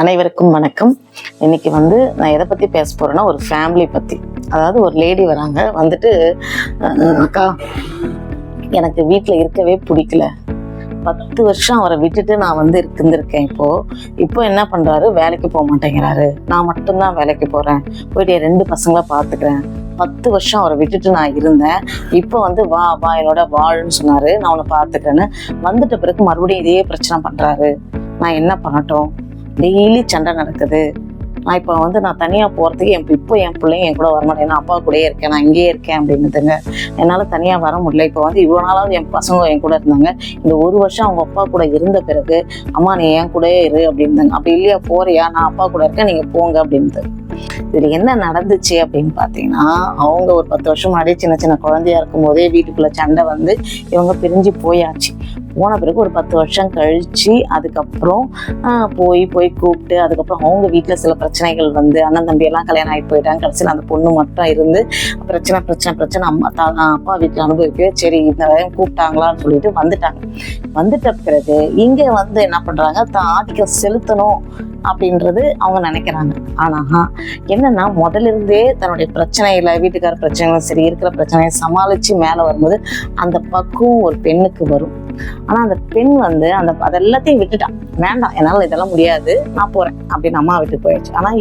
அனைவருக்கும் வணக்கம். இன்னைக்கு வந்து நான் எதை பற்றி பேச போறேன்னா ஒரு ஃபேமிலி பற்றி அதாவது ஒரு லேடி வராங்க. வந்துட்டு அக்கா எனக்கு வீட்டில் இருக்கவே பிடிக்கல. பத்து வருஷம் அவரை விட்டுட்டு நான் வந்து இருந்திருக்கேன் இப்போ. இப்போ என்ன பண்றாரு? வேலைக்கு போக மாட்டேங்கிறாரு. நான் மட்டும்தான் வேலைக்கு போறேன். போயிட்டு ரெண்டு பசங்களை பார்த்துக்கிறேன். பத்து வருஷம் அவரை விட்டுட்டு நான் இருந்தேன். இப்போ வந்து வா வா என்னோட வாழுன்னு சொன்னாரு. நான் உன்னை பார்த்துக்கிறேன்னு. வந்துட்ட பிறகு மறுபடியும் இதே பிரச்சனை பண்றாரு. நான் என்ன பண்ணட்டும்? டெய்லி சண்டை நடக்குது. நான் இப்போ வந்து நான் தனியாக போகிறதுக்கு என் இப்போ என் பிள்ளைங்க என் கூட வரமாட்டேன். நான் அப்பா கூடயே இருக்கேன். நான் இங்கேயே இருக்கேன் அப்படின்னுதுங்க. என்னால் தனியாக வர முடியல. இப்போ வந்து இவ்வளோ நாளாவது என் பசங்க என் கூட இருந்தாங்க. இந்த ஒரு வருஷம் அவங்க அப்பா கூட இருந்த பிறகு அம்மா நீ என் கூடயே இரு அப்படின்னாங்க அப்படி இல்லையா? போறியா? நான் அப்பா கூட இருக்கேன். நீங்கள் போங்க அப்படின்ட்டு இதில் என்ன நடந்துச்சு அப்படின்னு பார்த்தீங்கன்னா அவங்க ஒரு பத்து வருஷம் முன்னாடி சின்ன சின்ன குழந்தையா இருக்கும் போதே வீட்டுக்குள்ளே சண்டை வந்து இவங்க பிரிஞ்சு போயாச்சு. போன பிறகு ஒரு பத்து வருஷம் கழித்து அதுக்கப்புறம் போய் போய் கூப்பிட்டு அதுக்கப்புறம் அவங்க வீட்டில் சில பிரச்சனைகள் வந்து அண்ணன் தம்பியெல்லாம் கல்யாணம் ஆகிட்டு போயிட்டாங்க. கடைசியில் அந்த பொண்ணு மட்டும் இருந்து பிரச்சனை பிரச்சனை பிரச்சனை அம்மா தா அப்பா வீட்டில் அனுபவிக்கவே சரி இந்த வரையும் கூப்பிட்டாங்களான்னு சொல்லிட்டு வந்துட்டாங்க. வந்துட்ட பிறகு இங்கே வந்து என்ன பண்ணுறாங்க தான் ஆதிக்கம் செலுத்தணும் அப்படின்றது அவங்க நினைக்கிறாங்க. ஆனால் என்னன்னா முதல்ல இருந்தே தன்னுடைய பிரச்சனைகளை வீட்டுக்கார பிரச்சனைகளும் சரி இருக்கிற பிரச்சனையை சமாளித்து மேலே வரும்போது அந்த பக்குவம் ஒரு பெண்ணுக்கு வரும். ஆனால் அந்த பெண் வந்து அந்த அதெல்லாத்தையும் விட்டுட்டான் வேண்டாம் என்னால் இதெல்லாம் முடியாது. நான் போகிறேன் அப்படின்னு அம்மா வீட்டுக்கு போயிடுச்சு ஆனால்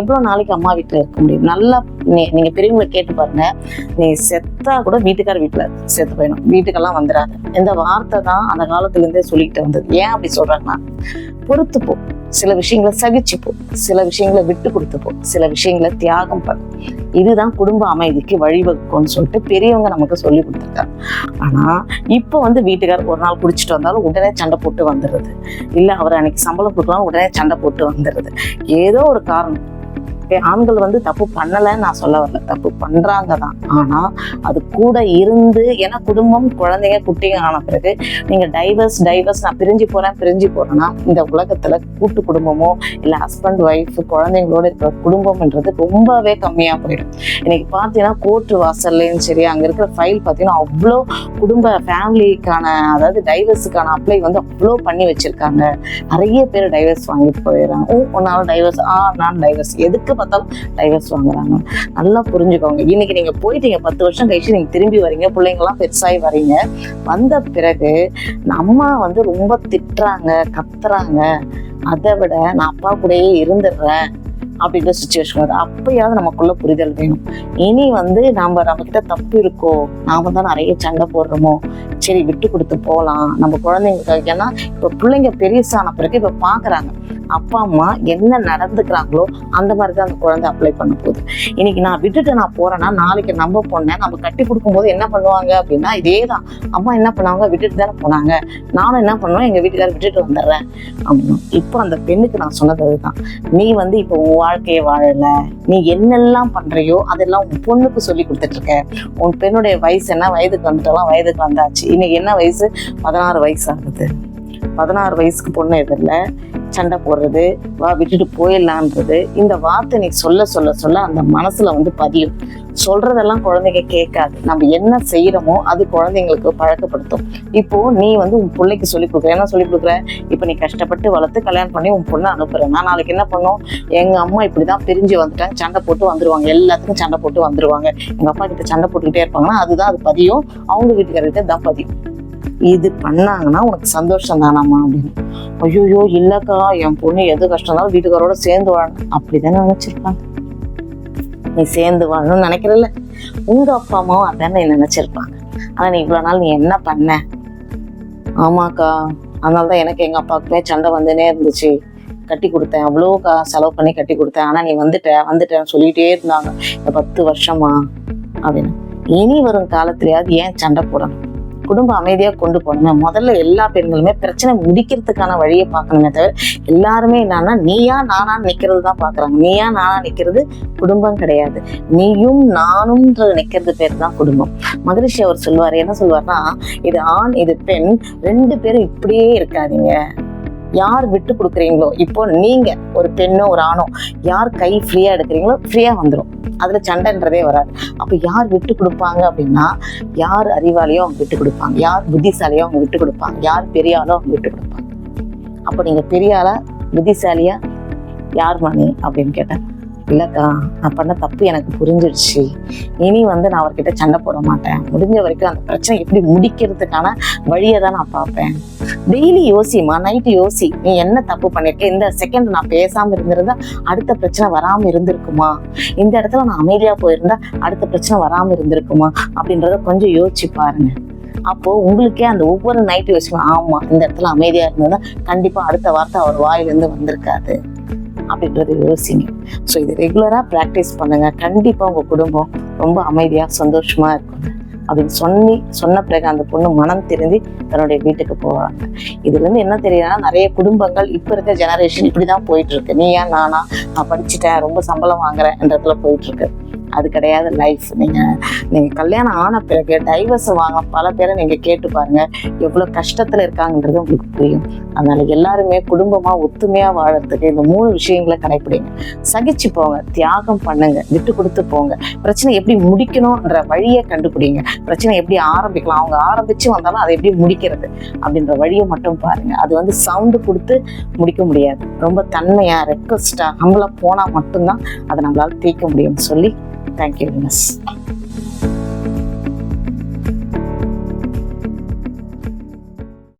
எவ்வளோ நாளைக்கு அம்மா வீட்டில் இருக்க முடியும்? நல்லா நீ நீங்க பெரியவங்களை கேட்டு பாருங்க. நீ செத்தா கூட வீட்டுக்கார வீட்டுல செத்து போயிடும் வீட்டுக்கெல்லாம் வந்துடாது. இந்த வார்த்தை தான் அந்த காலத்துலேருந்தே சொல்லிட்டு வந்தது. ஏன் அப்படி சொல்றாங்கன்னா பொறுத்துப்போ சில விஷயங்களை சகிச்சுப்போ சில விஷயங்களை விட்டு கொடுத்துப்போ சில விஷயங்களை தியாகம் பண்ணு. இதுதான் குடும்ப அமைதிக்கு வழிவகுக்கும்னு சொல்லிட்டு பெரியவங்க நமக்கு சொல்லி கொடுத்துருக்காங்க. ஆனா இப்போ வந்து வீட்டுக்கார் ஒரு நாள் குடிச்சிட்டு வந்தாலும் உடனே சண்டை போட்டு வந்துடுறது. இல்ல அவர் அன்னைக்கு சம்பளம் கொடுக்கலாம் உடனே சண்டை போட்டு வந்துடுறது. ஏதோ ஒரு காரணம். ஆண்கள் வந்து தப்பு பண்ணலைன்னு நான் சொல்ல வரல. தப்பு பண்றாங்க தான். ஆனா அது கூட இருந்து ஏன்னா குடும்பம் குழந்தைங்க குட்டிங்க ஆன பிறகு நீங்க டைவர்ஸ் டைவர்ஸ் நான் பிரிஞ்சு போறேன் பிரிஞ்சு போறேன்னா இந்த உலகத்துல கூட்டு குடும்பமோ இல்ல ஹஸ்பண்ட் ஒய்ஃப் குழந்தைங்களோட இருக்கிற குடும்பம்ன்றது ரொம்பவே கம்மியா போயிடும். இன்னைக்கு பார்த்தீங்கன்னா கோர்ட்டு வாசல்லையும் சரி அங்க இருக்கிற ஃபைல் பார்த்தீங்கன்னா அவ்வளோ குடும்ப ஃபேமிலிக்கான அதாவது டைவர்ஸுக்கான அப்ளை வந்து அவ்வளோ பண்ணி வச்சிருக்காங்க. நிறைய பேர் டைவர்ஸ் வாங்கிட்டு போயிடுறாங்க. ஓ உன்னால டைவர்ஸ் ஆ நான் டைவர்ஸ் எதுக்கு பார்த்தாலும் டைவர்ஸ் வாங்குறாங்க. நல்லா புரிஞ்சுக்கோங்க. இன்னைக்கு நீங்க போயிட்டீங்க பத்து வருஷம் கழிச்சு நீங்க திரும்பி வரீங்க பிள்ளைங்களாம் பெருசாகி வரீங்க. வந்த பிறகு அம்மா வந்து ரொம்ப திட்டுறாங்க கத்துறாங்க. அதை விட நான் அப்பா கூடயே இருந்துடுறேன் அப்படின்ற சுச்சுவேஷன் வருது. அப்பயாவது நமக்குள்ள புரிதல் வேணும். இனி வந்து நம்ம நம்ம கிட்ட தப்பு இருக்கோ நாம தான் நிறைய சண்டை போடுறோமோ சரி விட்டு கொடுத்து போகலாம். நம்ம குழந்தைங்களுக்கு ஏன்னா இப்போ பிள்ளைங்க பெரியசான பிறகு இப்போ பார்க்குறாங்க அப்பா அம்மா என்ன நடந்துக்கிறாங்களோ அந்த மாதிரி தான் அந்த குழந்தை அப்ளை பண்ண போகுது. இன்னைக்கு நான் விட்டுட்டு நான் போறேன்னா நாளைக்கு நம்ம பொண்ணை நம்ம கட்டி கொடுக்கும்போது என்ன பண்ணுவாங்க அப்படின்னா இதே தான் அம்மா என்ன பண்ணுவாங்க? விட்டுட்டு தானே போனாங்க. நானும் என்ன பண்ணுவேன்? எங்க வீட்டுக்காரர் விட்டுட்டு வந்துடுறேன். அப்படின்னு இப்போ அந்த பெண்ணுக்கு நான் சொன்னது அதுதான். நீ வந்து இப்போ உன் வாழ்க்கையை வாழல. நீ என்னெல்லாம் பண்றியோ அதெல்லாம் உன் பொண்ணுக்கு சொல்லி கொடுத்துட்டு இருக்க. உன் பெண்ணுடைய வயசு என்ன? வயதுக்கு வந்துட்டலாம் வயதுக்கு வந்தாச்சு. இன்னைக்கு என்ன வயசு? பதினாறு வயசு ஆகுது பதினாறு வயசுக்கு பொண்ணு எதிரில் சண்டை போடுறது வா விட்டுட்டு போயிடலான்றது. இந்த வார்த்தை நீ சொல்ல சொல்ல சொல்ல அந்த மனசுல வந்து பதியும். சொல்றதெல்லாம் குழந்தைங்க கேட்காது. நம்ம என்ன செய்யறோமோ அது குழந்தைங்களுக்கு பழக்கப்படுத்தும். இப்போ நீ வந்து உன் பிள்ளைக்கு சொல்லி கொடுக்குற. என்ன சொல்லி கொடுக்குற? இப்போ நீ கஷ்டப்பட்டு வளர்த்து கல்யாணம் பண்ணி உன் பொண்ணை அனுப்புற நான் நாளைக்கு என்ன பண்ணும்? எங்க அம்மா இப்படிதான் பிரிஞ்சு வந்துட்டாங்க. சண்டை போட்டு வந்துருவாங்க. எல்லாத்துக்கும் சண்டை போட்டு வந்துருவாங்க. எங்க அப்பா கிட்ட சண்டை போட்டுக்கிட்டே இருப்பாங்கன்னா அதுதான் அது பதியும் அவங்க வீட்டுக்காரர்கிட்ட தான் பதியும். இது பண்ணாங்கன்னா உனக்கு சந்தோஷம் தானாமா அப்படின்னு. ஐயோ இல்லக்கா என் பொண்ணு எது கஷ்டம் இருந்தாலும் வீட்டுக்காரோட சேர்ந்து வாழணும். அப்படிதானே நினைச்சிருப்பாங்க. நீ சேர்ந்து வாழணும்னு நினைக்கிறல்ல? உங்க அப்பா அம்மாவும் அதானே நினைச்சிருப்பாங்க. ஆனா நீ இவ்வளவு நாள் நீ என்ன பண்ண? ஆமாக்கா. அதனாலதான் எனக்கு எங்க அப்பாவுக்குமே சண்டை வந்துனே இருந்துச்சு. கட்டி கொடுத்தேன். அவ்வளோ கா செலவு பண்ணி கட்டி கொடுத்தேன். ஆனால் நீ வந்துட்ட வந்துட்டேன்னு சொல்லிகிட்டே இருந்தாங்க. இந்த பத்து வருஷமா அப்படின்னு. இனி வரும் காலத்துலயாவது ஏன் சண்டை போடணும்? குடும்பம் அமைதியா கொண்டு போகணுமே. முதல்ல எல்லா பெண்களுமே பிரச்சனை முடிக்கிறதுக்கான வழியை பார்க்கணுமே தவிர எல்லாருமே என்னன்னா நீயா நானா நிக்கிறது தான் பாக்குறாங்க நீயா நானா நிக்கிறது குடும்பம் கிடையாது. நீயும் நானும்ன்ற நிக்கிறது பேர் தான் குடும்பம். மகரிஷி அவர் சொல்லுவார் என்ன சொல்லுவார்னா இது ஆண் இது பெண் ரெண்டு பேரும் இப்படியே இருக்காதீங்க. யார் விட்டு கொடுக்குறீங்களோ இப்போ நீங்கள் ஒரு பெண்ணோ ஒரு ஆணோ யார் கை ஃப்ரீயாக எடுக்கிறீங்களோ ஃப்ரீயாக வந்துடும் அதில் சண்டைன்றதே வராது. அப்போ யார் விட்டு கொடுப்பாங்க அப்படின்னா யார் அறிவாளியோ அவங்க விட்டு கொடுப்பாங்க. யார் புத்திசாலியோ அவங்க விட்டு கொடுப்பாங்க. யார் பெரியாலோ அவங்க விட்டு கொடுப்பாங்க. அப்போ நீங்கள் பெரியாளா புத்திசாலியா யார் மணி அப்படின்னு கேட்டேன் இல்லைக்கா நான் பண்ண தப்பு எனக்கு புரிஞ்சிடுச்சு. இனி வந்து நான் அவர்கிட்ட சண்டை போட மாட்டேன். முடிஞ்ச வரைக்கும் அந்த பிரச்சனை எப்படி முடிக்கிறதுக்கான வழியை தான் நான் பார்ப்பேன். டெய்லி யோசிமா நைட்டு யோசி. நீ என்ன தப்பு பண்ணிருக்க? இந்த செகண்ட் நான் பேசாமல் இருந்திருந்தா அடுத்த பிரச்சனை வராமல் இருந்திருக்குமா? இந்த இடத்துல நான் அமைதியாக போயிருந்தா அடுத்த பிரச்சனை வராமல் இருந்திருக்குமா? அப்படின்றத கொஞ்சம் யோசிச்சு பாருங்க. அப்போ உங்களுக்கே அந்த ஒவ்வொரு நைட்டு யோசிக்கும். ஆமா இந்த இடத்துல அமைதியா இருந்ததா கண்டிப்பா அடுத்த வார்த்தை அவர் வாயிலிருந்து வந்திருக்காது. அப்படின்றத யோசிங்க. ஸோ இது ரெகுலராக ப்ராக்டிஸ் பண்ணுங்க. கண்டிப்பாக உங்கள் குடும்பம் ரொம்ப அமைதியாக சந்தோஷமா இருக்கும். அப்படின்னு சொன்னி சொன்ன பிறகு அந்த பொண்ணு மனம் திருந்தி தன்னுடைய வீட்டுக்கு போவாங்க. இதுலேருந்து என்ன தெரியுதுன்னா நிறைய குடும்பங்கள் இப்போ இருக்க ஜெனரேஷன் இப்படி தான் போயிட்டுருக்கு நீ ஏன் நானா நான் படிச்சுட்டேன் ரொம்ப சம்பளம் வாங்குறேன்றதுல போயிட்டு போயிட்டுருக்கு அது கிடையாது லைஃப் நீங்கள் நீங்கள் கல்யாணம் ஆன பிறகு டைவர்ஸ் வாங்க பல பேரை நீங்கள் கேட்டு பாருங்க. எவ்வளோ கஷ்டத்தில் இருக்காங்கன்றது உங்களுக்கு புரியும். அதனால் எல்லாருமே குடும்பமாக ஒத்துமையாக வாழறதுக்கு இந்த மூணு விஷயங்களை கடைப்பிடிங்க. சகிச்சு போங்க தியாகம் பண்ணுங்க விட்டு கொடுத்து போங்க. பிரச்சனை எப்படி முடிக்கணும்ன்ற வழியை கண்டுபிடிங்க. பிரச்சனை எப்படி ஆரம்பிக்கலாம் அவங்க ஆரம்பிச்சு வந்தாலும் அதை எப்படி முடிக்கிறது அப்படின்ற வழியை மட்டும் பாருங்க. அது வந்து சவுண்டு கொடுத்து முடிக்க முடியாது. ரொம்ப தன்மையாக ரெக்வஸ்டா நம்மளாக போனால் மட்டும்தான் அதை நம்மளால் தீர்க்க முடியும்னு சொல்லி தேங்க்யூ மிஸ்